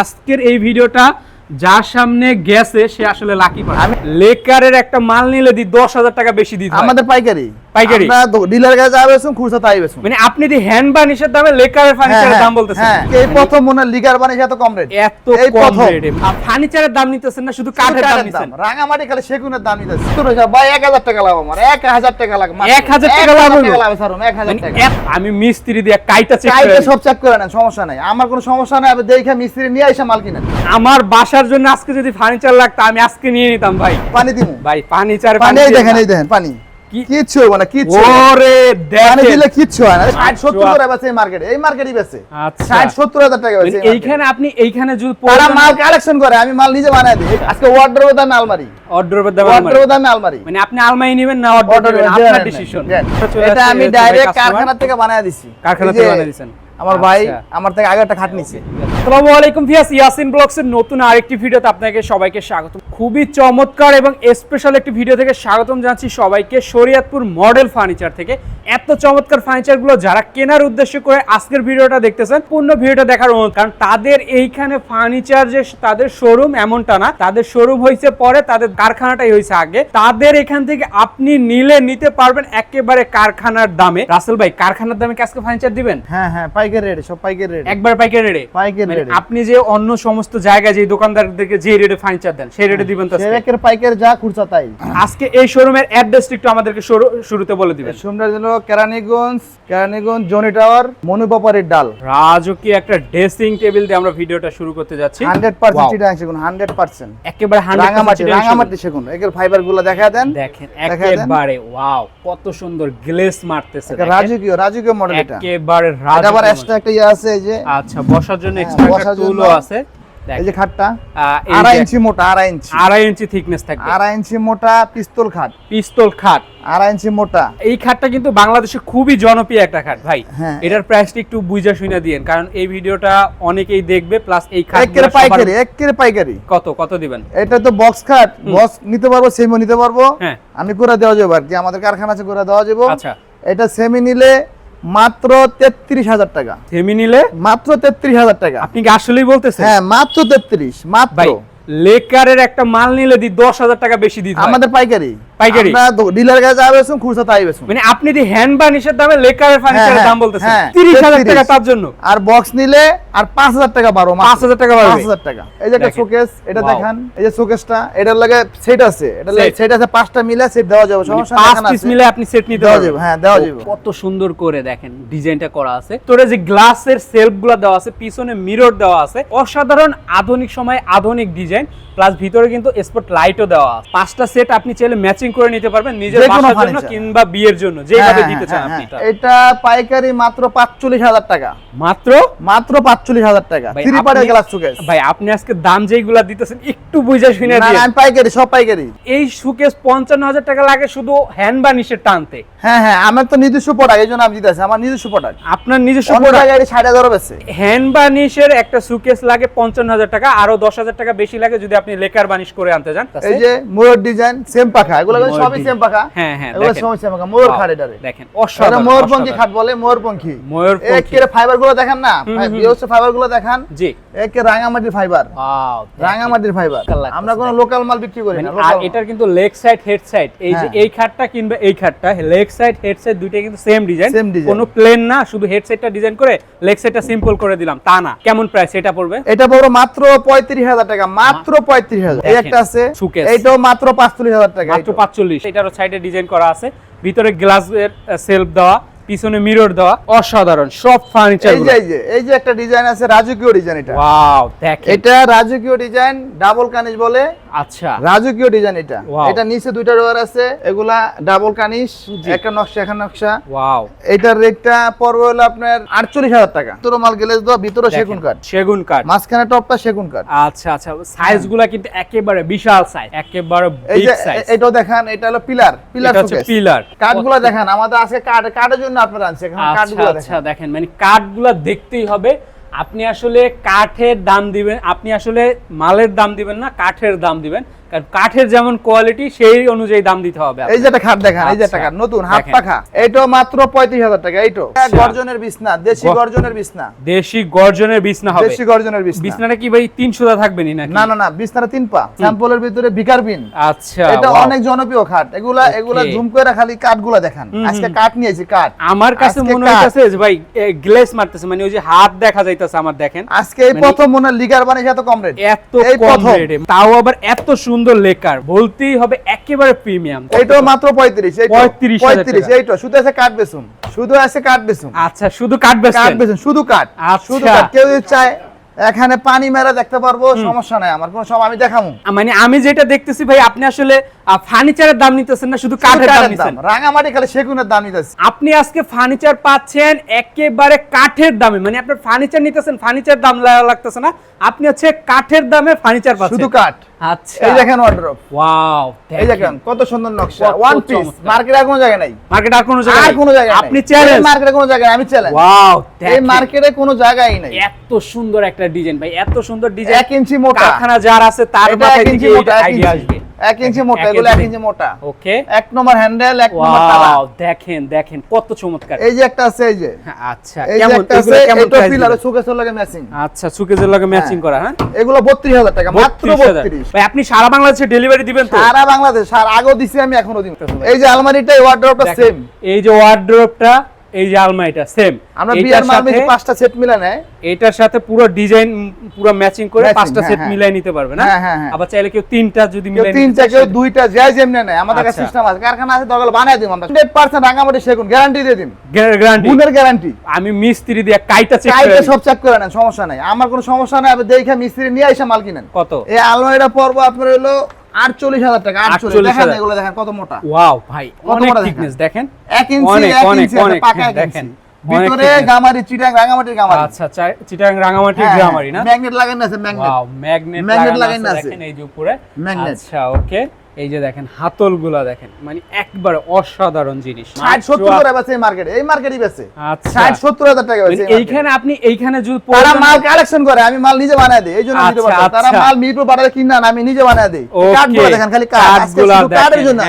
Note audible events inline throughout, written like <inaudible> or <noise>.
আজকের এই ভিডিওটা যার সামনে গেছে সে আসলে লাকি আমি লেকারের একটা মাল নিলে দি দশ হাজার টাকা বেশি দিতে আমাদের পাইকারি। পাইকারি? ডিলার কাছে যাবে খুচরা তাই মানে আপনি দি হ্যান্ড বানিশের দামে লেকারের ফার্নিচারের দাম বলতেছেন? হ্যাঁ এই প্রথম মনে লিগার বানিয়ে এত কম রেট এত কম। রেটে ফার্নিচারের দাম নিতেছেন না শুধু কাঠের দাম নিতেছেন রাঙামাটি খালি সেগুনের দাম নিতেছে। তোর হিসাব ভাই এক হাজার টাকা লাভ আমার এক হাজার টাকা লাভ মাত্র। এক হাজার টাকা লাভ হলো? লাভ স্যার এক হাজার মানে টাকা। আমি মিস্ত্রি দিয়ে কাইটা চেক করে সব চেক করে নেন সমস্যা নাই। আমার কোনো সমস্যা নাই আমি দেখে মিস্ত্রি নিয়ে এসে মাল কিনেন। আমার বাসার জন্য আজকে যদি ফার্নিচার লাগতো আমি আজকে নিয়ে নিতাম ভাই। পানি দিমু। ভাই ফার্নিচার পানি দেখেন এই দেখেন পানি। কিচ্ছু হইব না কিচ্ছু ওরে পানি দিলে কিচ্ছু হয় না। ষাট আচ্ছা। সত্তর বেচে এই মার্কেটে এই মার্কেটই বেচে। আচ্ছা। ষাট সত্তর হাজার টাকা বেচে এইখানে আপনি এইখানে যদি তারা মাল কালেকশন করে আমি মাল নিজে বানায় দিই। আজকে ওয়ার্ড্রোবের দামে আলমারি। অর্ডারের দাম ওয়ার্ড্রোবের দামে আলমারি। মানে আপনি আলমারি নেবেন না অর্ডার নেবেন আপনার ডিসিশন এটা আমি ডাইরেক্ট কারখানা থেকে বানায় দিছি। কারখানা থেকে বানায় দিছেন। আমার ভাই আচ্ছা। আমার থেকে আগে একটা খাট নিছে। আসসালামু আলাইকুম ভিয়াস ইয়াসিন ব্লগস এর নতুন আরেকটি ভিডিওতে আপনাকে সবাইকে স্বাগত খুবই চমৎকার এবং স্পেশাল একটি ভিডিও থেকে স্বাগতম জানাচ্ছি সবাইকে শরীয়তপুর মডেল ফার্নিচার থেকে। এত চমৎকার ফার্নিচারগুলো যারা কেনার উদ্দেশ্য করে আজকের ভিডিওটা দেখতেছেন পূর্ণ ভিডিওটা দেখার অনুরোধ কারণ তাদের এইখানে ফার্নিচার যে তাদের শোরুম এমনটা না তাদের শোরুম হয়েছে পরে তাদের কারখানাটাই হয়েছে আগে। তাদের এখান থেকে আপনি নিলে নিতে পারবেন একেবারে কারখানার দামে। রাসেল ভাই কারখানার দামে কি আজকে ফার্নিচার দিবেন? হ্যাঁ হ্যাঁ পাইকারি রেট সব পাইকারি রেট একবার পাইকারি রেটে পাইকারি মানে রেটে আপনি যে অন্য সমস্ত জায়গায় যে দোকানদারদেরকে যে রেটে ফার্নিচার দেন সেই রেটে দিবেন তো সেরেকের পাইকারি যা খুরসা তাই। আজকে এই শোরুমের অ্যাড্রেসটা একটু আমাদেরকে শুরুতে বলে দিবেন। সোমবার দিল কেরানীগঞ্জ কেরানীগঞ্জ জনি টাওয়ার মনুপাপাড়ির ডাল। রাজকীয় একটা ড্রেসিং টেবিল দিয়ে আমরা ভিডিওটা শুরু করতে যাচ্ছি। হান্ড্রেড পার্সেন্ট Wow, চিটাং সেগুন হান্ড্রেড পার্সেন্ট। একেবারে 100% রাঙামাটি সেগুন। একের ফাইবারগুলো দেখা দেন। দেখেন একেবারে ওয়াও কত সুন্দর গ্লেস মারতেছে। রাজকীয় রাজকীয় মডেল এটা। একেবারে রাজকীয় এক্সট্রা একটা ইয়ে আছে এই যে। আচ্ছা বসার জন্য হ্যাঁ, এক্সট্রা একটা টুলও আছে। এই যে খাটটা। আড়াই ইঞ্চি মোটা আড়াই ইঞ্চি। আড়াই ইঞ্চি থিকনেস থাকবে। আড়াই ইঞ্চি মোটা পিস্তল খাট। পিস্তল খাট। আড়াই ইঞ্চি মোটা। এই খাটটা কিন্তু বাংলাদেশে খুবই জনপ্রিয় একটা খাট ভাই। হ্যাঁ। এটার প্রাইসটা একটু বুঝা শুনে দিয়েন কারণ এই ভিডিওটা অনেকেই দেখবে প্লাস এই খাট একের পাইকারি একের পাইকারি। কত কত দিবেন? এটা তো বক্স খাট। বক্স নিতে পারব সেমও নিতে পারব। হ্যাঁ। আমি করে দেওয়া যাব আর কি। আমাদের কারখানা আছে করে দেওয়া যাব। আচ্ছা। এটা সেমি নিলে মাত্র তেত্রিশ হাজার টাকা। থেমি নিলে? মাত্র তেত্রিশ হাজার টাকা। আপনি কি আসলেই বলতেছেন? হ্যাঁ মাত্র তেত্রিশ মাত্র। লেকারের একটা মাল নিলে দি দশ হাজার টাকা বেশি দিতে আমাদের পাইকারি। পাইকারি? ডিলার কাছে খুচরা তাই মানে আপনি দি হ্যান্ড বানিশের দামে লেকারের ফার্নিচারের হ্যাঁ, দাম বলতেছেন হ্যাঁ, তিরিশ হাজার 33 টাকা তার জন্য? আর বক্স নিলে আর পাঁচ হাজার টাকা বারো পাঁচ হাজার টাকা বাড়বে। পাঁচ হাজার টাকা। এই যে একটা শোকেস এটা. দেখান। এই যে শোকেসটা এটার লাগে সেট আছে। এটা. সেট আছে পাঁচটা মিলে সেট দেওয়া যাবে। মানে সমস্যা পাঁচ পিস মিলে আপনি সেট নিতে দেওয়া যাবে, হ্যাঁ, দেওয়া যাবে। কত সুন্দর করে দেখেন ডিজাইনটা করা আছে। তোরে যে গ্লাসের সেলফগুলা দেওয়া আছে পিছনে মিরর দেওয়া আছে। অসাধারণ আধুনিক সময় আধুনিক ডিজাইন প্লাস ভিতরে কিন্তু স্পট লাইটও দেওয়া আছে। পাঁচটা সেট আপনি চাইলে ম্যাচিং করে নিতে পারবেন নিজের বাসার জন্য কিংবা বিয়ের জন্য যেভাবে হ্যাঁ, দিতে হ্যাঁ, চান হ্যাঁ, আপনি। এটা পাইকারি মাত্র টাকা। মাত্র? মাত্র টাকা। ভাই, থ্রি পার্টের গ্লাস শোকেস ভাই আপনি আজকে দাম যেগুলা দিতেছেন একটু বুঝে শুনে না না, পাইকারি সব পাইকারি। এই সুকেস টাকা লাগে শুধু হ্যান্ড বানিশের টানতে। হ্যাঁ হ্যাঁ আমার তো নিজস্ব প্রোডাক্ট আমি দিতেছি আমার নিজস্ব প্রোডাক্ট আপনার নিজস্ব জায়গায় ষাট বেছে হ্যান্ড বানিশের একটা সুকেস লাগে পঞ্চান্ন হাজার টাকা আরও দশ হাজার টাকা বেশি লাগে যদি আপনি লেকার বানিশ করে আনতে যান। এই যে ময়ূর ডিজাইন সেম পাখা এগুলো কিন্তু সবই সেম পাখা। হ্যাঁ, হ্যাঁ, এগুলো সবই সেম পাখা। ময়ূর খাট এটারে। দেখেন অসাধারণ ময়ূরপঙ্খী খাট বলে ময়ূরপঙ্খী। ময়ূরপঙ্খী। একের ফাইবারগুলো দেখেন না? হুম, হুম। ফাইবারগুলো দেখান। জি। একে রাঙামাটির ফাইবার Wow, রাঙামাটির ফাইবার আমরা কোনো লোকাল মাল বিক্রি করি মানে না আর এটার কিন্তু লেগ সাইড হেড সাইড এই যে হ্যাঁ। এই খাটটা কিংবা এই খাটটা লেগ সাইড হেড সাইড দুইটা কিন্তু সেম ডিজাইন কোনো প্লেন না শুধু হেড সাইডটা ডিজাইন করে লেগ সাইডটা সিম্পল করে দিলাম তা না। কেমন প্রাইস এটা পড়বে? এটা বড় মাত্র পঁয়ত্রিশ হাজার টাকা মাত্র পঁয়ত্রিশ হাজার। এই দেখেন, একটা আছে এইটাও মাত্র পাঁচচল্লিশ হাজার টাকা মাত্র এইটাও। পাঁচচল্লিশ। এটারও সাইডে ডিজাইন করা আছে। ভিতরে গ্লাসের সেলফ দেওয়া পিছনে মিরর দেওয়া অসাধারণ। সব ফার্নিচার এই যে এই যে এই যে একটা ডিজাইন আছে রাজকীয় ডিজাইন এটা। ওয়াও দেখেন। এটা রাজকীয় ডিজাইন ডাবল কানেজ বলে আচ্ছা। রাজকীয় ডিজাইন এটা। এটা নিচে দুইটা ডোয়ার আছে এগুলা ডাবল কানিশ একটা নকশা একটা নকশা। ওয়াও এটার রেটটা পড়বে হলো আপনার আটচল্লিশ হাজার টাকা। তোর মাল গেলে দেওয়া ভিতরে সেগুন কাঠ। সেগুন কাঠ। মাঝখানে টপটা সেগুন কাঠ। আচ্ছা আচ্ছা। সাইজগুলা কিন্তু একেবারে বিশাল সাইজ একেবারে বিগ সাইজ এটাও দেখান এটা হলো পিলার পিলার হচ্ছে পিলার কাঠগুলো দেখান আমাদের আজকে কাঠ কাঠের জন্য আপনারা আনছে আচ্ছা আচ্ছা দেখেন মানে কাঠগুলা দেখতেই হবে। আপনি আসলে কাঠের দাম দিবেন আপনি আসলে মালের দাম দিবেন না কাঠের দাম দিবেন। কারণ কাঠের যেমন কোয়ালিটি সেই অনুযায়ী দাম দিতে হবে এই যে একটা খাট দেখেন এই যে একটা আচ্ছা। খাট নতুন হাত পাখা এইটাও মাত্র পঁয়ত্রিশ হাজার টাকা এইটো। আচ্ছা। গর্জনের বিছনা দেশি গর্জনের বিছনা। দেশি গর্জনের বিছনা হবে। দেশি গর্জনের বিছনা। বিছনাটা কি ভাই তিনশো থাকবে নি নাকি? না না না বিছনাটা তিন পা। স্যাম্পলের ভিতরে বিকার পিন আচ্ছা এটা অনেক জনপ্রিয় খাট। এগুলা এগুলা জুম করে খালি কাঠগুলা দেখান। আজকে। কাঠ নিয়েছি কাঠ। আমার কাছে মনে। হইতাছে যে ভাই গ্লেস মারতেছে মানে ওই যে হাত দেখা যাইতাছে আমার দেখেন। আজকে এই মানে- প্রথম মনে লিগার বানিয়েছে এত কম রেট। এত কম। রেটে। তাও আবার এত সুন্দর লেকার বলতেই হবে একেবারে প্রিমিয়াম এটা মাত্র পঁয়ত্রিশ পঁয়ত্রিশ পঁয়ত্রিশ এইটা। শুধু আছে কাঠ বেসুম শুধু আছে কাঠ বেসুম আচ্ছা শুধু কাঠ কাঠ বেসুন বেসুম শুধু কাঠ। আর শুধু কাঠ। কেউ যদি চায় এখানে পানি মেরা দেখতে পারব সমস্যা নাই। আমার কোনো সব আমি দেখাবো মানে আমি যেটা দেখতেছি ভাই আপনি আসলে ফার্নিচারের দাম নিতেছেন না শুধু কাঠের দাম নিতেছেন রাঙামাটি খালি সেগুনের দাম নিতেছে। আপনি আজকে ফার্নিচার পাচ্ছেন একেবারে কাঠের দামে মানে আপনার ফার্নিচার নিতেছেন ফার্নিচার দাম লাগতেছে না আপনি হচ্ছে কাঠের দামে ফার্নিচার পাচ্ছেন। শুধু কাঠ? আচ্ছা। এই দেখেন ওয়ার্ড্রপ ওয়াও এই দেখেন কত সুন্দর নকশা। One piece. মার্কেটে আর কোনো জায়গা নাই। মার্কেট আর কোনো আর জায়গায় কোনো জায়গা আপনি চ্যালেঞ্জ মার্কেটে কোনো জায়গায় আমি চ্যালেঞ্জ ওয়াও এই মার্কেটে কোনো জায়গাই নাই। এত সুন্দর একটা ডিজাইন ভাই এত সুন্দর ডিজাইন এক ইঞ্চি মোটা। কারখানা যার আছে তার মাথায় এক থেকে ইঞ্চি মোটা আইডিয়া আসবে। ইঞ্চি মোটা এগুলো ইঞ্চি। মোটা। ওকে। এক নম্বর হ্যান্ডেল এক নম্বর তালা। দেখেন দেখেন কত চমৎকার। এই যে একটা আছে এই যে। হ্যাঁ, আচ্ছা কেমন এগুলো এটা পিলার? সুকেসের লাগে ম্যাচিং আচ্ছা সুকেজের লগে ম্যাচিং করা হ্যাঁ? এগুলো বত্রিশ হাজার টাকা মাত্র 32,000 বত্রিশ। ভাই আপনি সারা বাংলাদেশে ডেলিভারি দিবেন তো? সারা বাংলাদেশ আর আগেও দিছি আমি এখনও দিব এই যে আলমারিটা ওয়ার্ড্রপটা সেম এই যে ওয়ার্ড্রোবটা এই যে আলমারিটা সেম আমরা বিয়ার মাল বেশি পাঁচটা সেট মিলা নেয়। এটার সাথে পুরো ডিজাইন পুরো ম্যাচিং করে পাঁচটা হ্যাঁ, সেট হ্যাঁ। মিলাই নিতে পারবে না? হ্যাঁ, হ্যাঁ, হ্যাঁ। আবার চাইলে কেউ তিনটা যদি মিলাই তিনটা কেউ দুইটা যাই যেমনি নেয় আমাদের কাছে আচ্ছা। সিস্টেম আছে কারখানা আছে দরকার বানাই দিম আমরা। হান্ড্রেড পার্সেন্ট রাঙামাটি সেগুন গ্যারান্টি দিয়ে দিন। গ্যারান্টি গুণের গ্যারান্টি আমি মিস্ত্রি দিয়ে কাইটা চেক করে সব চেক করে নেন সমস্যা নাই। আমার কোনো সমস্যা নাই আপনি দেখে মিস্ত্রি নিয়ে এসে মাল কিনেন। কত? এই আলমারিটা পড়ব আপনার হলো আটচল্লিশ হাজার টাকা আটচল্লিশ দেখেন এগুলো দেখেন কত মোটা। ওয়াও ভাই কত অনেক দেখেন? থিকনেস দেখেন? এক ইঞ্চি অনেক, এক ইঞ্চি পাকা এক দেখেন। ইঞ্চি। ভিতরে গামারি চিটাং রাঙামাটির গামারি। আচ্ছা চা- চিটাগাং রাঙামাটির হ্যাঁ, গ্রামারি না? ম্যাগনেট লাগানো আছে ম্যাগনেট। ওয়াও ম্যাগনেট Magnet লাগানো লাগানো আছে আছে। দেখেন এই যে উপরে। আচ্ছা ওকে। এই যে দেখেন হাতলগুলা দেখেন মানে একবার অসাধারণ জিনিস। ষাট সত্তর মাত্র করে বেছে মার্কেটে এই মার্কেটই আচ্ছা। ষাট সত্তর হাজার টাকা বেছে মানে এইখানে আপনি এইখানে যদি তারা মাল কালেকশন করে আমি মাল নিজে বানায় দিই এইজন্য নিজে আচ্ছা, তারা আচ্ছা। মাল মিরপুর বাজারে কিনা না আমি নিজে বানায় দেই। দেখেন খালি কাঠ আজকে কাঠের জন্য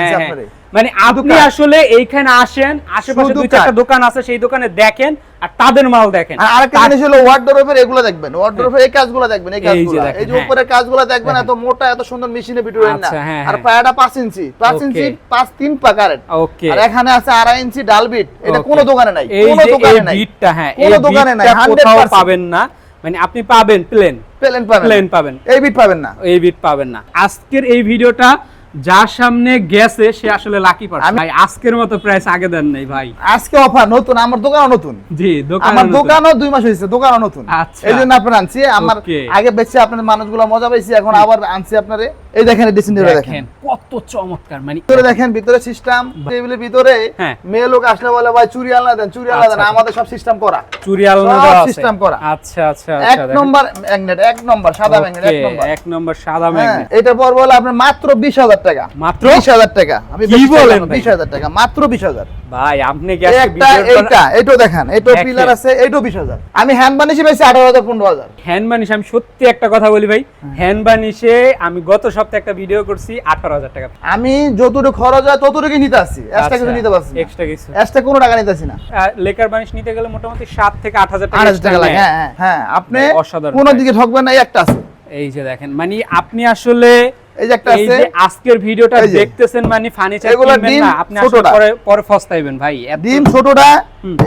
মানে আপনি আসলে এইখানে আসেন আশেপাশে দুই চারটা দোকান আছে সেই দোকানে দেখেন আর তাদের মাল দেখেন। আর আরেকটা জিনিস হলো ওয়ার্ডরোবের এগুলো দেখবেন। ওয়ার্ডরোবের এই কাজগুলো দেখবেন এই কাজগুলো। এই যে হ্যাঁ। উপরের কাজগুলো দেখবেন এত মোটা এত সুন্দর মেশিনের ভিতরে না। আচ্ছা, হ্যাঁ, আর হ্যাঁ। পায়াটা পাঁচ ইঞ্চি। পাঁচ Okay. ইঞ্চি পাঁচ তিন পা কারেন্ট ওকে আর এখানে আছে আড়াই ইঞ্চি ডালবিট এটা. কোনো দোকানে নাই কোনো দোকানে নাই। বিটটা হ্যাঁ কোনো দোকানে নাই 100% পাবেন না। মানে আপনি পাবেন প্লেন প্লেন পাবেন। প্লেন পাবেন। এই বিট পাবেন না। এই বিট পাবেন না। আজকের এই ভিডিওটা যার সামনে গেছে সে আসলে লাকি পার্সন ভাই আজকের মতো প্রাইস আগে দেন নাই ভাই। আজকে অফার নতুন আমার দোকানও নতুন। জি দোকান আমার দোকানও দুই মাস হয়েছে দোকানও নতুন। আচ্ছা। এই জন্য আপনার আনছি। আমার আগে বেশি আপনার মানুষগুলো মজা পাইছি এখন আবার আনছি আপনারে। এই দেখেন ড্রেসিং টেবিল দেখেন। কত চমৎকার মানে ভিতরে দেখেন ভিতরে সিস্টেম টেবিলের ভিতরে হ্যাঁ। মেয়ে লোক আসলে বলে ভাই চুরি আলনা দেন চুরি আলনা দেন আচ্ছা। আমাদের সব সিস্টেম করা। চুরি আলনা দেওয়া আছে। system করা। আচ্ছা আচ্ছা এক আচ্ছা নম্বর ম্যাগনেট এক নম্বর সাদা ম্যাগনেট এক নম্বর। এক নম্বর সাদা ম্যাগনেট এটা পড়বে হলো আপনার মাত্র বিশ হাজার টাকা। মাত্র? বিশ হাজার টাকা। আমি কি বলেন বিশ হাজার টাকা মাত্র বিশ হাজার। ভাই আপনি কি একটা এইটা এটাও দেখেন এটাও পিলার আছে এটাও বিশ হাজার। আমি হ্যান্ড বানিয়েছি বেশি আঠারো হাজার পনেরো হাজার। হ্যান্ড বানিশ আমি সত্যি একটা কথা বলি ভাই। হ্যান্ড বানিশে আমি গত সপ্তাহে একটা ভিডিও করছি আঠারো হাজার টাকা। আমি যতটুকু খরচ হয় ততটুকু নিতে আসছি। এক্সট্রা কিছু নিতে পারছি এক্সট্রা কিছু। এক্সট্রা কোনো টাকা নিতেছি না। আহ, লেকার বানিশ নিতে গেলে মোটামুটি সাত থেকে আট হাজার আট টাকা লাগে হ্যাঁ হ্যাঁ, হ্যাঁ। আপনি অসাধারণ কোনো দিকে ঠকবেন না এই একটা আছে। এই যে দেখেন মানে আপনি আসলে এই যে একটা এই আছে যে আজকের ভিডিওটা দেখতেছেন মানে ফার্নিচার কিনবেন না আপনি আসলে পরে পরে ফস্তাইবেন ভাই ডিম ছোটটা।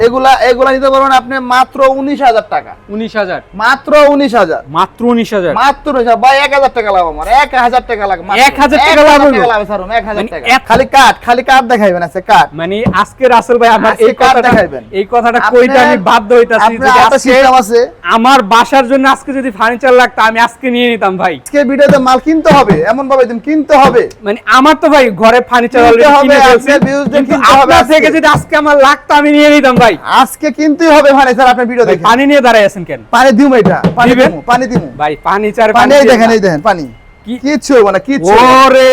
এগুলা এগুলা নিতে পারবেন আপনি মাত্র উনিশ হাজার টাকা। উনিশ হাজার। মাত্র উনিশ হাজার। মাত্র উনিশ হাজার। মাত্র বা এক হাজার টাকা লাভ আমার। এক হাজার টাকা লাভ এক হাজার টাকা লাভ স্যার এক হাজার মানে টাকা। খালি কাঠ খালি কাঠ দেখাইবেন আছে কাঠ মানে আজকে রাসেল ভাই আমার এই দেখাইবেন? এই কথাটা কইতে আমি বাধ্য হইতাছি সিস্টেম আছে। আমার বাসার জন্য আজকে যদি ফার্নিচার লাগতো আমি আজকে নিয়ে নিতাম ভাই। আজকে ভিডিওতে মাল কিনতে হবে এমন ভাবে দিন কিনতে হবে। মানে আমার তো ভাই ঘরে ফার্নিচার অলরেডি কিনে ফেলছি। আপনার। থেকে যদি আজকে আমার লাগতো আমি নিয়ে নিতাম। ভাই। আজকে কিনতেই হবে মানে স্যার আপনার ভিডিও ভাই, দেখে। পানি নিয়ে দাঁড়ায় আছেন কেন? পানি দিমু এটা পানি? দিমু পানি দিমু। ভাই পানি চার পানি এই দেখেন এই দেখেন পানি। কিচ্ছু হইব না কিচ্ছু। ওরে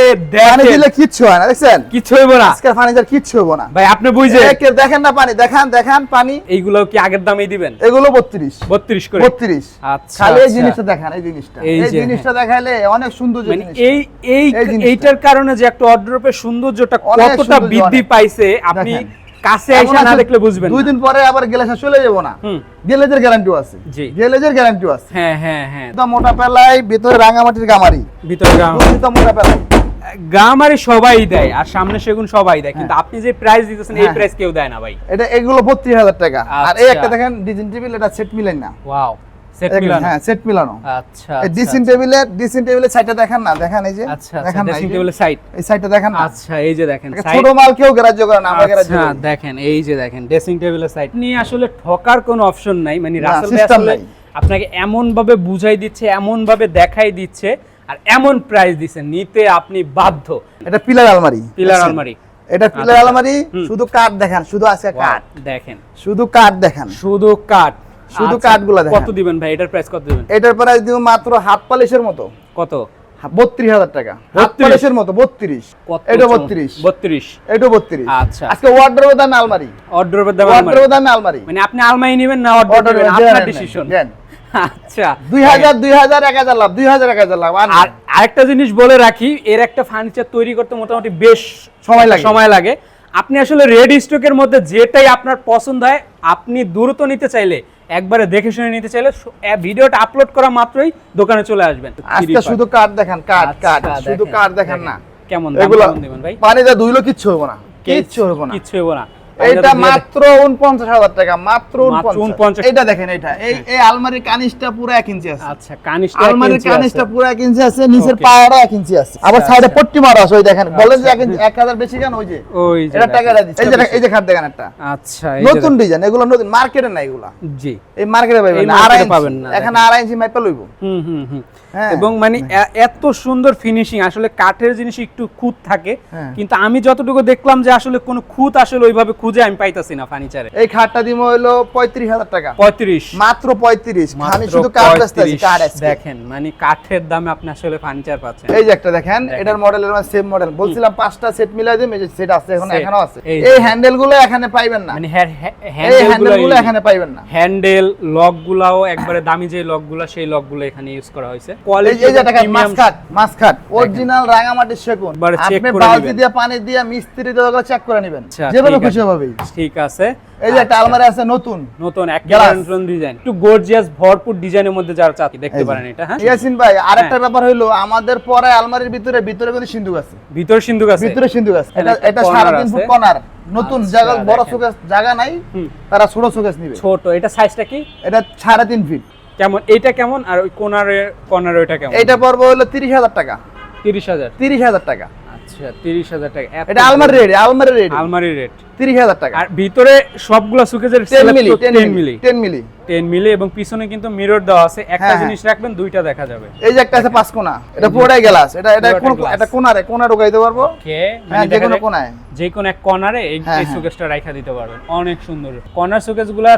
পানি দিলে কিচ্ছু হয় না দেখছেন? হইব না। ফার্নিচার কিচ্ছু হইব না। ভাই আপনি বুঝে দেখেন না পানি দেখান দেখান পানি। এইগুলো কি আগের দামেই দিবেন? এগুলো বত্রিশ। বত্রিশ করে? বত্রিশ। আচ্ছা, খালি এই আচ্ছা। জিনিসটা দেখান এই জিনিসটা। এই জিনিসটা দেখাইলে অনেক সুন্দর মানে এই এই এই এইটার কারণে যে একটা অর্ডারের সৌন্দর্যটা কতটা বৃদ্ধি পাইছে আপনি। কাছে এসে না দেখলে বুঝবেন দুই দিন পরে আবার গেলে চলে যাব না। আছে। জি। আছে। হ্যাঁ হ্যাঁ হ্যাঁ। মোটা পেলাই ভিতরে রাঙামাটির গামারি। ভিতরে গামারি। মোটা পেলাই গামারি সবাই দেয় আর সামনে সেগুন সবাই দেয়। কিন্তু আপনি যে প্রাইস দিতেছেন এই হ্যাঁ। প্রাইস কেউ দেয় না ভাই। এটা এগুলো বত্রিশ হাজার টাকা। আর এই আচ্ছা। একটা দেখেন ডিজাইন টেবিল এটা সেট মিলেন না। ওয়াও সেট মিলানো? হ্যাঁ সেট মিলানো। আচ্ছা এই ডিসিন টেবিলের ডিসিন সাইডটা দেখেন না? দেখেন এই যে। আচ্ছা দেখেন ড্রেসিং এই সাইড এই সাইডটা দেখেন আচ্ছা এই যে দেখেন ছোট মাল কেউ গ্রাহ্য করে না আমরা গ্রাহ্য আচ্ছা দেখেন এই যে দেখেন ড্রেসিং টেবিলের সাইড নিয়ে আসলে ঠকার কোনো অপশন নাই। মানে রাসেল আসলে আপনাকে এমন ভাবে বুঝাই দিচ্ছে এমন ভাবে দেখাই দিচ্ছে আর এমন প্রাইস দিচ্ছে নিতে আপনি বাধ্য। এটা পিলার আলমারি। পিলার আলমারি। এটা পিলার আচ্ছা। আলমারি শুধু কাঠ দেখান শুধু আছে কাঠ। দেখেন। শুধু কাঠ দেখান। শুধু কাঠ। শুধু আচ্ছা, কাঠগুলা দেখেন। কত দিবেন ভাই? এটার প্রাইস কত দিবেন? এটার প্রাইস দিব মাত্র হাত পালিশের মতো। কত? বত্রিশ হাজার টাকা। হাত 32 পালিশের মতো বত্রিশ। এটা। বত্রিশ। বত্রিশ। এটা বত্রিশ। আচ্ছা। আজকে ওয়ার্ড্রোবের দামে আলমারি। অর্ডারের দাম। ওয়ার্ড্রোবের দামে আলমারি। মানে আপনি আলমারি নেবেন না নেবেন আপনার ডিসিশন দেন। <laughs> আচ্ছা। দুই হাজার দুই হাজার এক হাজার লাভ দুই হাজার এক হাজার লাভ আর আর আরেকটা জিনিস বলে রাখি এর একটা ফার্নিচার তৈরি করতে মোটামুটি বেশ সময় লাগে। সময় লাগে। আপনি আসলে রেড স্টকের মধ্যে যেটাই আপনার পছন্দ হয় আপনি দ্রুত নিতে চাইলে একবারে দেখে শুনে নিতে চাইলে ভিডিওটা আপলোড করা মাত্রই দোকানে চলে আসবেন। আজকে শুধু কাঠ দেখেন কার কাঠ শুধু কাঠ দেখেন না। কেমন দাম দিবেন ভাই? পানিতে ধুইলো কিচ্ছু হবে না। কিচ্ছু হবে না। কিচ্ছু হবে না। এইটা মাত্র উনপঞ্চাশ হাজার টাকা মাত্র মাত্র উনপঞ্চাশ 49 এইটা দেখেন এটা এই এই আলমারির কানিসটা পুরো এক ইঞ্চি আছে আচ্ছা কানিশটা আলমারির কানিসটা পুরো এক ইঞ্চি আছে নিচের. পায়াটা এক ইঞ্চি আছে আবার আচ্ছা, সাইডে আচ্ছা। পট্টি মারা আছে ওই দেখেন বলেন যে আচ্ছা। এক ইঞ্চি এক হাজার বেশি কেন ওই যে ওই যে এটা দেখেন। টাকা দিচ্ছে এই যে এই যে খাট দেখেন একটা আচ্ছা নতুন ডিজাইন এগুলো নতুন মার্কেটে নাই এগুলা জি এই মার্কেটে পাবেন না market এ আড়াই ইঞ্চি। পাবেন না, এখানে দেখেন। আড়াই ইঞ্চি মাইপা লইব হুম হুম হুম হ্যাঁ। এবং মানে এত সুন্দর ফিনিশিং আসলে কাঠের জিনিস একটু খুঁত থাকে হ্যাঁ। কিন্তু আমি যতটুকু দেখলাম যে আসলে কোনো খুঁত আসলে ওইভাবে খুঁজে আমি পাইতাছি না ফার্নিচারে এই খাটটা দিব হইল পঁয়ত্রিশ হাজার টাকা। পঁয়ত্রিশ। মাত্র পঁয়ত্রিশ। খালি শুধু কাঠ বেচতে আছি, 35 কাঠ দেখেন মানে কাঠের দামে আপনি আসলে ফার্নিচার পাচ্ছেন। এই যে একটা দেখেন। এটার মডেলের সেম মডেল বলছিলাম পাঁচটা সেট মিলাই দিম এই যে সেট আছে এখন এখানেও আছে। এই হ্যান্ডেলগুলো এখানে পাইবেন না। মানে হ্যান্ডেলগুলো এখানে পাইবেন না। হ্যান্ডেল লক গুলাও একবারে দামি যে লকগুলা সেই লকগুলো এখানে ইউজ করা হয়েছে। কোয়ালিটি এই যে একটা মাসকাট মাসকাট অরিজিনাল রাঙামাটির সেগুন। আপনি বালতি দিয়ে পানি দিয়ে মিস্ত্রি দিয়ে চেক করে নেবেন। আচ্ছা, যেভাবে খুশি হবে ঠিক আছে। এই যে একটা আলমারি আছে নতুন। নতুন। একেবারে নতুন ডিজাইন একটু গর্জিয়াস ভরপুর ডিজাইনের মধ্যে যারা চাচ্ছি দেখতে পারেন এটা হ্যাঁ? ইয়াসিন ভাই আরেকটা ব্যাপার হইল আমাদের পরে আলমারির ভিতরে ভিতরে কিন্তু সিন্ধুক আছে। ভিতর সিন্ধুক আছে। ভিতরে সিন্ধুক আছে। এটা একটা এটা কর্নার নতুন আচ্ছা, জায়গা বড় দেখেন। সুকেস জায়গা নাই। তারা ছোট সুকেস নিবে। ছোট এটা সাইজটা কি? এটা সাড়ে তিন ফিট কেমন? এইটা কেমন? আর ওই কোনারে কোনারে ওইটা কেমন? এটা পর্ব হলো তিরিশ হাজার টাকা। তিরিশ হাজার? তিরিশ হাজার টাকা। আচ্ছা তিরিশ হাজার টাকা। এটা আলমারি রেট আলমারি রেট। আলমারি রেট। তিরিশ হাজার টাকা। আর ভিতরে সবগুলা সুকেজের ten milli ten milli ten milli. Ten milli এবং পিছনে কিন্তু মিরর দেওয়া আছে। একটা হ্যাঁ, জিনিস রাখবেন দুইটা দেখা যাবে। এই যে একটা আছে পাঁচ কোনা এটা পুরোটাই গ্লাস এটা এটা কোন এটা কোনারে কোনা ঢুকাইতে পারব? হ্যাঁ যে কোনো কোনায়। যে কোনো এক কর্নারে এই হ্যাঁ, হ্যাঁ। রাখা দিতে পারবেন। অনেক সুন্দর। কর্নার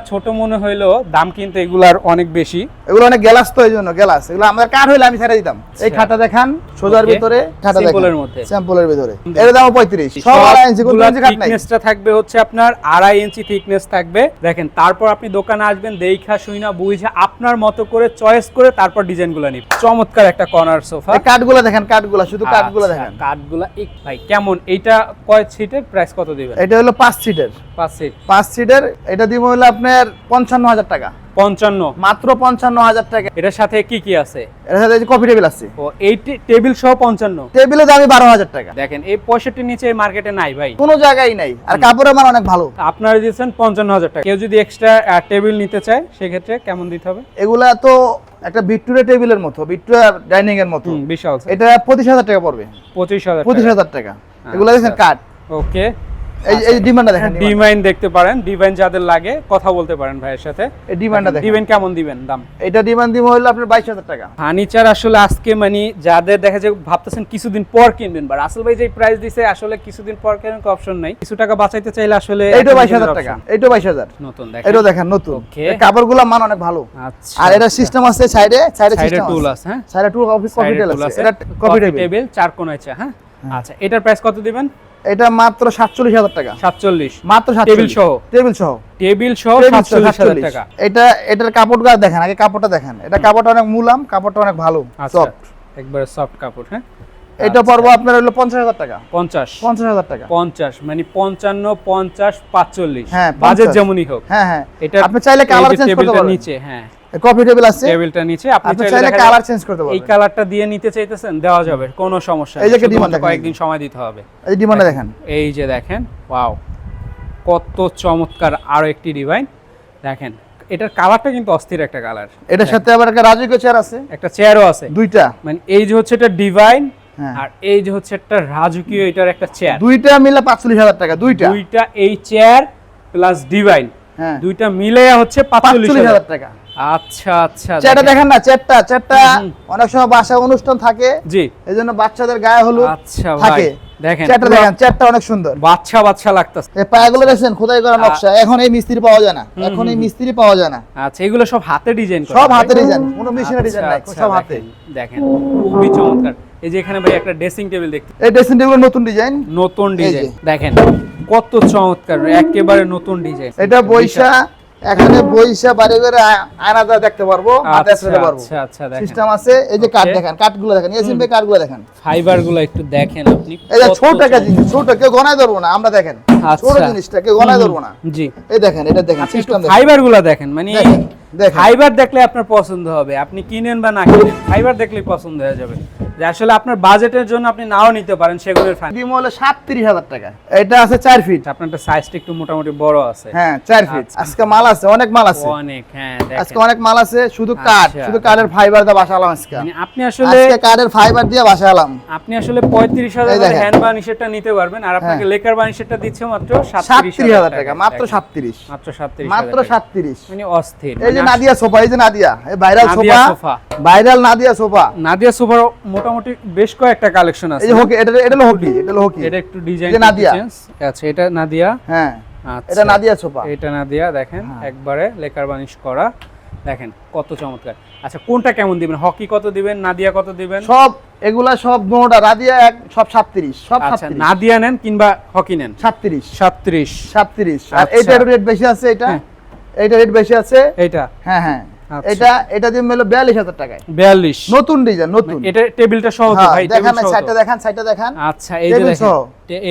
ছোট মনে হইল দাম কিন্তু এগুলার অনেক বেশি। এগুলো অনেক গ্লাস তো এই জন্য গ্লাস এগুলো আমাদের কাঠ হইলে আমি ছেড়ে দিতাম। এই আচ্ছা। খাতা দেখান সোজার ভিতরে খাতা দেখান। এর মধ্যে। স্যাম্পলের ভিতরে। এর দাম পঁয়ত্রিশ। সব আড়াই ইঞ্চি কোন ইঞ্চি খাট নাই। থিকনেসটা থাকবে হচ্ছে আপনার আড়াই ইঞ্চি থিকনেস থাকবে। দেখেন তারপর আপনি দোকানে আসবেন দেখা শুইনা বুঝে আপনার মতো করে চয়েস করে তারপর ডিজাইনগুলো নিব চমৎকার একটা কর্নার সোফা কাঠগুলো দেখেন কাঠগুলো শুধু কাঠগুলো দেখেন। কাঠগুলা এক ভাই কেমন? এটা কয় সিটের প্রাইস কত দিবেন? এটা হলো পাঁচ সিটের পাঁচ সিট পাঁচ সিটের এটা দিব হলো আপনার পঞ্চান্ন হাজার টাকা। পঞ্চান্ন। মাত্র পঞ্চান্ন হাজার টাকা। এটার সাথে কি কি আছে? এর সাথে কফি টেবিল আছে। ও এই টেবিল সহ পঞ্চান্ন। টেবিলের দামই বারো হাজার টাকা। দেখেন এই পঁয়ষট্টির নিচে মার্কেটে নাই ভাই। কোনো জায়গায় নাই। আর কাপড়ের মান অনেক ভালো। আপনারা দিয়েছেন পঞ্চান্ন হাজার টাকা। কেউ যদি এক্সট্রা টেবিল নিতে চায় সেক্ষেত্রে কেমন দিতে হবে? এগুলা তো একটা ভিক্টোরিয়া টেবিলের মতো ভিক্টোরিয়া ডাইনিং এর মতো। বিশাল এটা পঁচিশ হাজার টাকা পড়বে। পঁচিশ হাজার পঁচিশ হাজার টাকা। এগুলো। দেখছেন কাঠ ওকে এই এই ডিমান্ডটা দেখেন ডিভাইন দেখতে পারেন ডিভাইন যাদের লাগে কথা বলতে পারেন ভাইয়ের সাথে। এই ডিমান্ডটা দেখেন ডিভাইন কেমন দিবেন দাম? এটা ডিমান্ড দিব হলো আপনার টাকা। ফার্নিচার আসলে আজকে মানে যাদের দেখা যায় ভাবতেছেন কিছুদিন পর কিনবেন বা রাসেল ভাই যে প্রাইস দিছে আসলে কিছুদিন পর কেনার অপশন নাই। কিছু টাকা বাঁচাইতে চাইলে আসলে বাইশ হাজার টাকা option। এইটা বাইশ হাজার। নতুন দেখেন। এটাও দেখেন নতুন. কাপড়গুলো মান অনেক ভালো। আচ্ছা। আর এটা সিস্টেম আছে সাইডে সাইডে সিস্টেম টুল আছে। আছে হ্যাঁ। সাইডে টুল এ টেল tool আছে। এটা কফি টেবিল টেবিল চার কোনায় চা হ্যাঁ। আচ্ছা এটার প্রাইস কত দিবেন? এটা মাত্র সাতচল্লিশ হাজার টাকা। সাতচল্লিশ। মাত্র টেবিল সহ? টেবিল সহ। টেবিল সহ সাতচল্লিশ হাজার টাকা। এটা এটার কাপড়টা দেখেন আগে কাপড়টা দেখেন। এটা কাপড়টা অনেক মুলাম কাপড়টা অনেক ভালো আচ্ছা সফট একবারে সফট কাপড় হ্যাঁ? এটা পড়ব আপনার হলো পঞ্চাশ হাজার টাকা। পঞ্চাশ। পঞ্চাশ হাজার টাকা। পঞ্চাশ মানে পঞ্চান্ন পঞ্চাশ পাঁচচল্লিশ। হ্যাঁ, বাজেট যেমনই হোক। হ্যাঁ হ্যাঁ। এটা আপনি চাইলে কালার চেঞ্জ করতে পারবেন। নিচে হ্যাঁ। কপি টেবিল আছে? টেবিলটা নিচে আপনি আপনি চাইলে কালার চেঞ্জ করতে এই কালারটা দিয়ে নিতে চাইতেছেন দেওয়া যাবে কোনো সমস্যা এই যে দেখেন। কয়েকদিন সময় দিতে হবে। এই ডিমান্ডটা দেখেন। এই যে দেখেন ওয়াও কত চমৎকার আরও একটি ডিভাইন। দেখেন এটার কালারটা কিন্তু অস্থির একটা কালার। এটার সাথে আবার একটা রাজকীয় চেয়ার আছে। একটা চেয়ারও আছে। দুইটা। মানে এই যে হচ্ছে এটা ডিভাইন হ্যাঁ। আর এই যে হচ্ছে একটা রাজকীয় এটার একটা চেয়ার দুইটা মিলে পাঁচচল্লিশ হাজার টাকা দুইটা। দুইটা এই চেয়ার প্লাস ডিভাইন হ্যাঁ। দুইটা মিলে হচ্ছে পাঁচচল্লিশ হাজার। টাকা। আচ্ছা আচ্ছা চেয়ারটা দেখেন। না চেয়ারটা চেয়ারটা অনেক সময় বাসায় অনুষ্ঠান থাকে জি। এই জন্য বাচ্চাদের গায়ে হলুদ আচ্ছা থাকে। দেখেন। চেয়ারটা দেখেন চেয়ারটা অনেক সুন্দর। বাচ্চা বাচ্চা লাগতেছে। এই পায়াগুলো দেখছেন খোদাই করা নকশা। এখন এই মিস্ত্রি পাওয়া যায় না এখন এই মিস্ত্রি পাওয়া যায় না। আচ্ছা এগুলো সব হাতে ডিজাইন সব হাতে ডিজাইন কোনো মেশিনে ডিজাইন নাই আচ্ছা, সব হাতে। দেখেন খুবই চমৎকার। এই যে এখানে ভাই একটা ড্রেসিং টেবিল দেখতে এই ড্রেসিং টেবিল নতুন ডিজাইন। নতুন ডিজাইন। দেখেন কত চমৎকার একেবারে নতুন ডিজাইন। এটা বইসা এখানে বইসা বাড়ি করে আয়না দ্বারা দেখতে পারব হাতে আচ্ছা আসতে পারব। আচ্ছা আচ্ছা দেখেন। সিস্টেম আছে এই যে Okay. দেখেন কাঠগুলো দেখেন এসিম ভাই কাঠগুলো দেখেন। ফাইবারগুলো একটু দেখেন আপনি। এই যে ছোট একটা। জিনিস ছোট কেউ গনায় ধরবো না আমরা দেখেন। আচ্ছা। ছোট জিনিসটা কেউ গনায় ধরবো না। জি। এই দেখেন এটা দেখেন সিস্টেম দেখেন। ফাইবারগুলো দেখেন মানে দেখেন, দেখেন। ফাইবার দেখলে আপনার পছন্দ হবে আপনি কিনেন বা না কিনেন ফাইবার দেখলে পছন্দ হয়ে যাবে। যে আসলে আপনার বাজেটের জন্য আপনি নাও নিতে পারেন সেগুলোর ফাইবার ডিম হলো সাতত্রিশ হাজার টাকা। এটা আছে চার ফিট আপনারটা সাইজটা একটু মোটামুটি বড় আছে। হ্যাঁ চার ফিট আচ্ছা। আজকে মাল আছে অনেক মাল আছে। অনেক হ্যাঁ আজকে অনেক মাল আছে শুধু কাঠ আচ্ছা। শুধু কাঠের ফাইবার দিয়ে বাসালাম আজকে। মানে আপনি আসলে আজকে কাঠের ফাইবার দিয়ে বাসালাম আপনি আসলে পঁয়ত্রিশ হাজার হ্যান্ড বার্নিশেরটা নিতে পারবেন আর আপনাকে হ্যাঁ। লেকার বার্নিশেরটা দিচ্ছে মাত্র সাতত্রিশ হাজার টাকা মাত্র। সাতত্রিশ। মাত্র সাতত্রিশ মাত্র সাতত্রিশ। মানে অস্থির এই যে মানে নাদিয়া সোফা এই যে নাদিয়া এই viral sofa. Viral Nadia sofa. Nadia সোফার মোটামুটি বেশ কয়েকটা কালেকশন আছে। এই যে হকি এটা এটা হলো হকি এটা হলো হকি। এটা একটু ডিজাইন যে নাদিয়া। আচ্ছা এটা নাদিয়া। হ্যাঁ। আচ্ছা। এটা নাদিয়া সোফা এটা নাদিয়া দেখেন হ্যাঁ। একবারে লেকার বানিশ করা। দেখেন কত চমৎকার। আচ্ছা কোনটা কেমন দিবেন? হকি কত দিবেন? নাদিয়া কত দিবেন? সব এগুলা সব নোটা রাদিয়া এক সব সাতত্রিশ সব আচ্ছা সাতত্রিশ। নাদিয়া নেন কিংবা হকি নেন? সাতত্রিশ। সাতত্রিশ। সাতত্রিশ। আর আচ্ছা। এইটার রেট বেশি আছে এটা হ্যাঁ। এইটা রেট বেশি আছে? এইটা? হ্যাঁ হ্যাঁ। আচ্ছা। এটা এটা দিয়ে মেলো বিয়াল্লিশ হাজার টাকায়। বিয়াল্লিশ। নতুন ডিজাইন নতুন। এটা টেবিলটা সহ তো হ্যাঁ, ভাই দেখান সাইডটা। দেখান সাইডটা দেখান। আচ্ছা এই যে দেখেন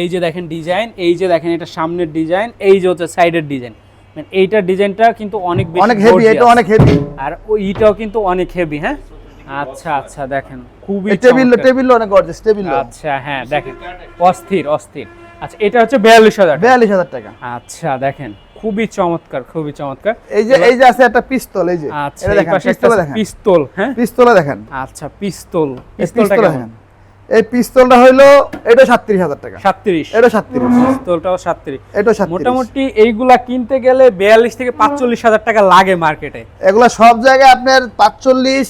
এই যে দেখেন ডিজাইন এই যে দেখেন এটা সামনের ডিজাইন এই যে হচ্ছে সাইডের ডিজাইন মানে এইটার ডিজাইনটা কিন্তু অনেক বেশি অনেক হেভি এটা অনেক হেভি আর ওইটাও কিন্তু অনেক হেভি হ্যাঁ? আচ্ছা আচ্ছা দেখেন খুবই টেবিল টেবিল অনেক গর্জেস টেবিল আচ্ছা হ্যাঁ দেখেন অস্থির অস্থির। আচ্ছা এটা হচ্ছে বিয়াল্লিশ হাজার বিয়াল্লিশ হাজার টাকা। আচ্ছা দেখেন খুবই চমৎকার খুবই চমৎকার। এই যে এই যে আছে একটা পিস্তল এই যে। আচ্ছা দেখেন পিস্তল দেখেন। পিস্তল হ্যাঁ? পিস্তলে দেখেন। আচ্ছা পিস্তল। পিস্তলটা দেখেন। এই পিস্তলটা হইল এটা সাতত্রিশ হাজার টাকা। সাতত্রিশ। এটা সাতত্রিশ। পিস্তলটাও এটা মোটামুটি এইগুলা কিনতে গেলে বিয়াল্লিশ থেকে পাঁচচল্লিশ হাজার টাকা লাগে মার্কেটে এগুলা সব জায়গায় আপনার পাঁচচল্লিশ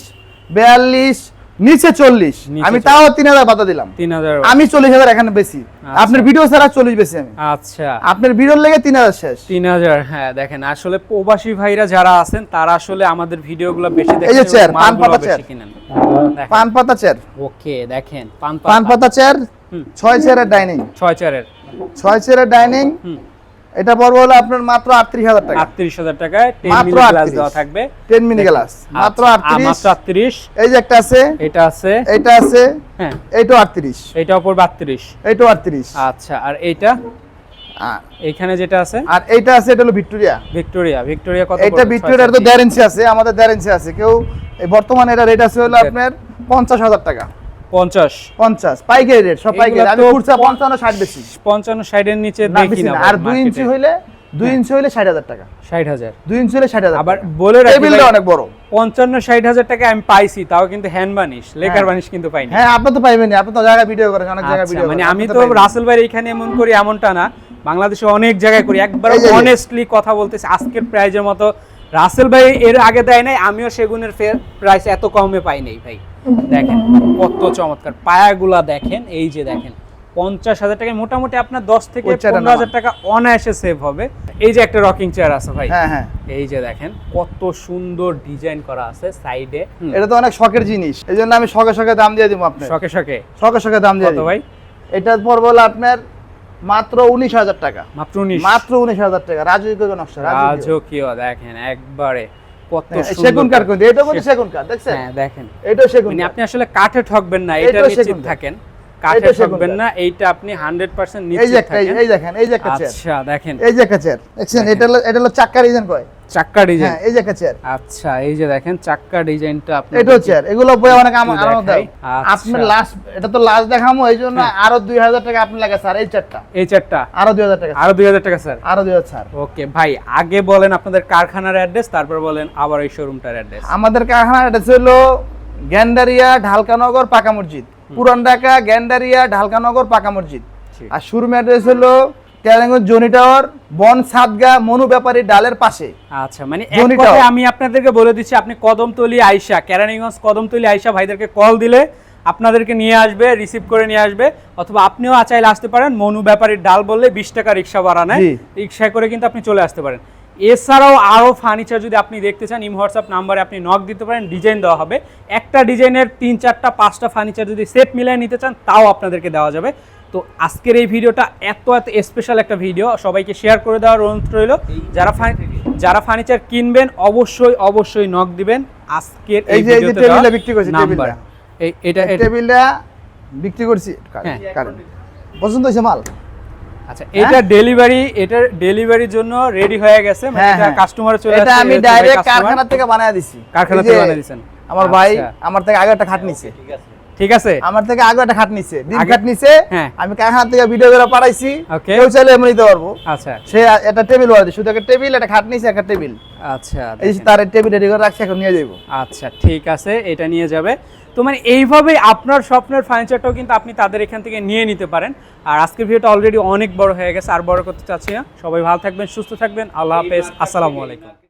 বিয়াল্লিশ নিচে চল্লিশ। আমি তাও তিন হাজার পাতা দিলাম। তিন হাজার আমি চল্লিশ হাজার এখানে বেশি। আপনার ভিডিও ছাড়া চল্লিশ বেশি আমি। আচ্ছা। আপনার ভিডিওর লেগে তিন হাজার শেষ। তিন হাজার হ্যাঁ দেখেন আসলে প্রবাসী ভাইরা যারা আছেন তারা আসলে আমাদের ভিডিওগুলো বেশি দেখেন এই যে চেয়ার, পান পাতা চেয়ার। পান পাতা চেয়ার ওকে দেখেন পান পাতা। পাতা চেয়ার ছয় চেয়ারের ডাইনিং ছয় চেয়ারের ছয় চেয়ারের ডাইনিং হুম। এটা পড়বে হলো আপনার মাত্র আটত্রিশ হাজার টাকা। আটত্রিশ হাজার টাকায় টেন মাত্র মিলি গ্লাস দেওয়া থাকবে। টেন মিনি গ্লাস মাত্র আচ্ছা, আটত্রিশ। মাত্র আটত্রিশ। এই যে একটা আছে। এটা আছে। এইটা আছে। হ্যাঁ। এইটাও আটত্রিশ। এইটাও পড়বে আটত্রিশ। এইটাও আটত্রিশ। আচ্ছা আর এইটা? এইখানে যেটা আছে? আর এইটা আছে এটা হলো ভিক্টোরিয়া। ভিক্টোরিয়া ভিক্টোরিয়া কত এটা ভিক্টোরিয়ার তো ছয় দেড় ইঞ্চি আছে আমাদের দেড় ইঞ্চি আছে। কেউ এই বর্তমানে এটা রেট আছে হলো আপনার পঞ্চাশ হাজার টাকা। পঞ্চাশ। পঞ্চাশ পাইকারি রেট সব পাইকারি আমি তো খুচরা পঞ্চান্ন ষাট বেশি। পঞ্চান্ন ষাটের নিচে দেখি না। আর দুই ইঞ্চি হইলে দুই ইঞ্চি হইলে ষাট হাজার টাকা। ষাট হাজার। দুই ইঞ্চি হলে ষাট হাজার আবার টাকা। বলে রাখি টেবিলটা অনেক বড়। পঞ্চান্ন ষাট হাজার টাকা আমি পাইছি তাও কিন্তু হ্যান্ড বানিশ লেকার। বানিশ কিন্তু পাইনি। হ্যাঁ আপনি তো আপনি তো জায়গায় ভিডিও করেন অনেক আচ্ছা, ভিডিও মানে আমি তো রাসেল ভাই এখানে এমন করি এমনটা না। বাংলাদেশে অনেক জায়গায় করি একবার অনেস্টলি কথা বলতেছি আজকের প্রাইজের মতো। রাসেল ভাই এর আগে দেয় নাই আমিও সেগুনের প্রাইস এত কমে পাই নাই ভাই। দেখেন কত চমৎকার। পায়াগুলা দেখেন এই যে দেখেন পঞ্চাশ হাজার টাকায় মোটামুটি আপনার দশ থেকে পনেরো হাজার টাকা অনায়াসে সেভ হবে। এই যে একটা রকিং চেয়ার আছে ভাই। হ্যাঁ হ্যাঁ। এই যে দেখেন কত সুন্দর ডিজাইন করা আছে সাইডে এটা তো অনেক শখের জিনিস। এই জন্য আমি শখে শখে দাম দিয়ে দিব আপনার। শখে শখে? শখে শখে দাম দিয়ে ভাই? এটা পড়বে হলো আপনার মাত্র উনিশ হাজার টাকা। মাত্র উনিশ। মাত্র উনিশ হাজার টাকা। রাজকীয় নকশা রাজকীয় দেখেন একবারে। কত হ্যাঁ, সেগুন কাঠ কাঠ। কিন্তু এটা বলতে সেগুন কাঠ দেখছেন? হ্যাঁ দেখেন। এটাও সেগুন মানে আপনি আসলে কাঠে ঠকবেন না এটা নিশ্চিত থাকেন। কাঠে কাঠ। না এইটা আপনি 100% এই যে এই- দেখেন এই যে একটা চেয়ার আচ্ছা দেখেন। এই যে একটা চেয়ার দেখছেন এটা হলো এটা হলো চাক্কা ডিজাইন কয়? চাক্কা ডিজাইন হ্যাঁ এই যে একটা চেয়ার আচ্ছা এই যে দেখেন চাক্কা ডিজাইনটা আপনি এটাও চেয়ার এগুলো বই অনেক আরাম। দেয় আচ্ছা। লাস্ট এটা তো লাস্ট দেখামো এই জন্য হ্যাঁ। আরও দুই হাজার টাকা আপনি লাগে স্যার এই চারটা এই চারটা আরও দুই হাজার টাকা আরও দুই হাজার টাকা স্যার আরও দুই হাজার স্যার ওকে ভাই আগে বলেন আপনাদের কারখানার অ্যাড্রেস তারপর বলেন আবার এই শোরুমটার অ্যাড্রেস আমাদের কারখানা এটা ছিল গ্যান্ডারিয়া ঢালকানগর পাকা মসজিদ। পুরান ঢাকা গ্যান্ডারিয়া ঢালকানগর পাকা মসজিদ। আর শোরুম অ্যাড্রেস হলো জনি টাওয়ার বন সাতগা মনু ব্যাপারী ডালের পাশে। আচ্ছা মানে আমি আপনাদেরকে বলে দিচ্ছি আপনি কদমতলি আইসা কেরানীগঞ্জ কদমতলি আইসা ভাইদেরকে কল দিলে আপনাদেরকে নিয়ে আসবে রিসিভ করে নিয়ে আসবে অথবা আপনিও চাইলে আসতে পারেন মনু ব্যাপারীর ডাল বললে বিশ টাকা রিক্সা ভাড়া নেয়। রিক্সায় করে কিন্তু আপনি চলে আসতে পারেন। এছাড়াও আরও ফার্নিচার যদি আপনি দেখতে চান ইম হোয়াটসঅ্যাপ নাম্বারে আপনি নক দিতে পারেন ডিজাইন দেওয়া হবে। একটা ডিজাইনের তিন চারটা পাঁচটা ফার্নিচার যদি সেট মিলিয়ে নিতে চান তাও আপনাদেরকে দেওয়া যাবে। তো আজকের এই ভিডিওটা এত এত স্পেশাল একটা ভিডিও সবাইকে শেয়ার করে দেওয়ার অনুরোধ রইল। যারা যারা ফার্নিচার কিনবেন অবশ্যই অবশ্যই নক দিবেন। আজকের এই যে- এই ভিডিওতে টেবিলটা বিক্রি করছি, নাম্বার এটা টেবিলটা বিক্রি করছি হ্যাঁ। কারেন্ট। পছন্দ হয়েছে মাল? আচ্ছা এটা ডেলিভারি এটা ডেলিভারির জন্য রেডি হয়ে গেছে মানে হ্যাঁ এটা হ্যাঁ। কাস্টমার চলে এটা আমি ডাইরেক্ট কারখানা থেকে বানায় দিছি। কারখানা থেকে বানিয়ে দিছেন। আমার ভাই আচ্ছা। আমার থেকে আগে একটা খাট নিছে। ঠিক আছে। আমার থেকে আগে একটা খাট নিছে। আগে- খাট নিছে হ্যাঁ। আমি কারখানা থেকে ভিডিও করে পাঠাইছি। কেউ চাইলে এমনি দিতে পারব। আচ্ছা। সে একটা টেবিল বানাই শুধু একটা টেবিল একটা খাট নিছে একটা টেবিল আচ্ছা এই তার টেবিল রেডি করে রাখছি এখন নিয়ে যাব আচ্ছা ঠিক আছে এটা নিয়ে যাবে। তো মানে এইভাবে আপনার স্বপ্নের ফার্নিচারটাও কিন্তু আপনি তাদের এখান থেকে নিয়ে নিতে পারেন। আর আজকের ভিডিওটা অলরেডি অনেক বড় হয়ে গেছে আর বড় করতে চাচ্ছি না। সবাই ভালো থাকবেন সুস্থ থাকবেন। আল্লাহ হাফেজ। আসসালামু আলাইকুম।